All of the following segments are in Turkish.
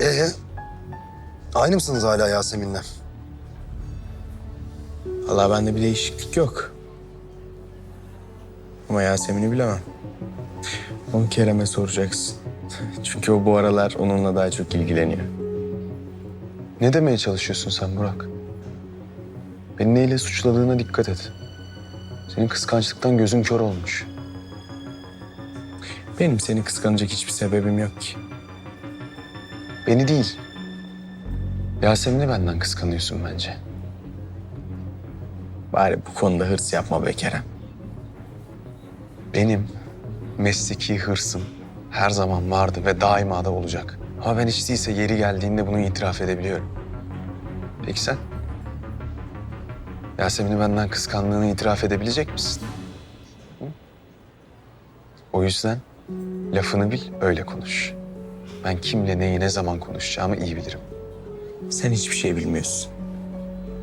Ee, aynı mısınız hala Yasemin'le? Allah bende bir değişiklik yok. Ama Yasemin'i bilemem. Onu Kerem'e soracaksın. Çünkü o bu aralar onunla daha çok ilgileniyor. Ne demeye çalışıyorsun sen Burak? Beni neyle suçladığına dikkat et. Senin kıskançlıktan gözün kör olmuş. Benim seni kıskanacak hiçbir sebebim yok ki. Beni değil. Yasemin'i benden kıskanıyorsun bence. Bari bu konuda hırs yapma be Kerem. Benim mesleki hırsım her zaman vardı ve daima da olacak. Ama ben hiç değilse yeri geldiğinde bunu itiraf edebiliyorum. Peki sen? Yasemin'i benden kıskandığını itiraf edebilecek misin? O yüzden lafını bil, öyle konuş. Ben kimle neyi ne zaman konuşacağımı iyi bilirim. Sen hiçbir şey bilmiyorsun.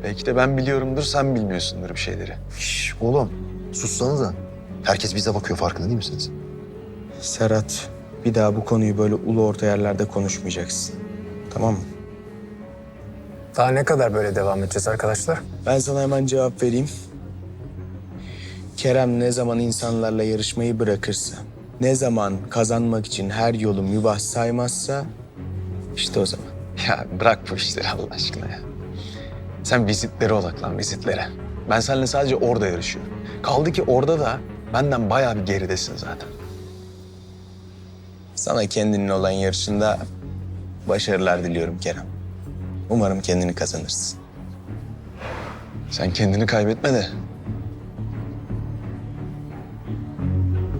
Belki de ben biliyorumdur, sen bilmiyorsundur bir şeyleri. Şş, oğlum sussanıza. Herkes bize bakıyor farkında değil misiniz? Serhat, bir daha bu konuyu böyle ulu orta yerlerde konuşmayacaksın. Tamam mı? Daha ne kadar böyle devam edeceğiz arkadaşlar? Ben sana hemen cevap vereyim. Kerem ne zaman insanlarla yarışmayı bırakırsa, ne zaman kazanmak için her yolu mübah saymazsa, işte o zaman. Ya bırak bu işleri Allah aşkına ya. Sen vizitlere odaklan, vizitlere. Ben seninle sadece orada yarışıyorum. Kaldı ki orada da benden bayağı bir geridesin zaten. Sana kendinin olan yarışında başarılar diliyorum Kerem. Umarım kendini kazanırsın. Sen kendini kaybetme de